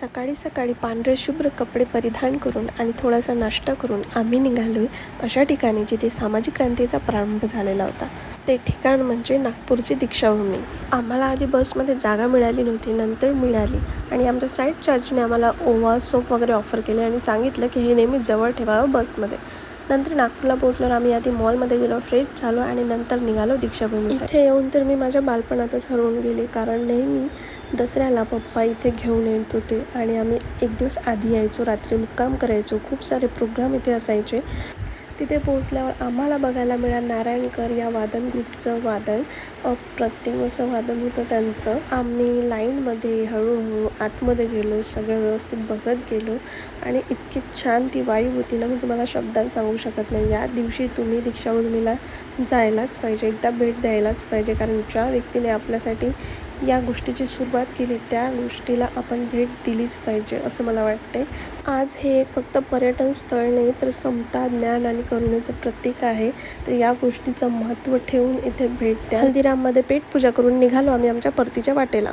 सकाळी सकाळी पांढरे शुभ्र कपडे परिधान करून आणि थोडासा नाश्ता करून आम्ही निघालो अशा ठिकाणी जिथे सामाजिक क्रांतीचा प्रारंभ झालेला होता. ते ठिकाण म्हणजे नागपूरची दीक्षाभूमी. आम्हाला आधी बसमध्ये जागा मिळाली नव्हती नंतर मिळाली आणि आमच्या साईड चार्जने आम्हाला ओवा सोप वगैरे ऑफर केले आणि सांगितलं की हे नेहमी जवळ ठेवावं बसमध्ये. नंतर नागपूरला पोहोचल्यावर आम्ही आधी मॉलमध्ये गेलो फ्रेश झालो आणि नंतर निघालो दीक्षाभूमी इथे येऊन तर मी माझ्या बालपणातच हरवून गेले कारण नेहमी दसऱ्याला पप्पा इथे घेऊन येत होते आणि आम्ही एक दिवस आधी यायचो रात्री मुक्काम करायचो खूप सारे प्रोग्राम इथे असायचे. तिथे पोहोचल्यावर आम्हाला बघायला मिळालं नारायणकर या वादन ग्रुपचं वादन. अप्रतिम असं वादन होतं त्यांचं. आम्ही लाईनमध्ये हळूहळू आतमध्ये गेलो सगळं व्यवस्थित बघत गेलो आणि इतकी छान ती वाईब होती ना मी तुम्हाला शब्दात सांगू शकत नाही. या दिवशी तुम्ही दीक्षाभूमीला जायलाच पाहिजे एकदा भेट द्यायलाच पाहिजे कारण ज्या व्यक्तीने आपल्यासाठी या गोष्टीची सुरुवात केली त्या गोष्टीला आपण भेट दिलीच पाहिजे असं मला वाटते आज हे एक फक्त पर्यटन स्थळ नाही तर समता ज्ञान आणि करुणेचं प्रतीक आहे. तर या गोष्टीचं महत्त्व ठेवून इथे भेट द्या. हल्दीराममध्ये पेटपूजा करून निघालो आम्ही आमच्या परतीच्या वाटेला.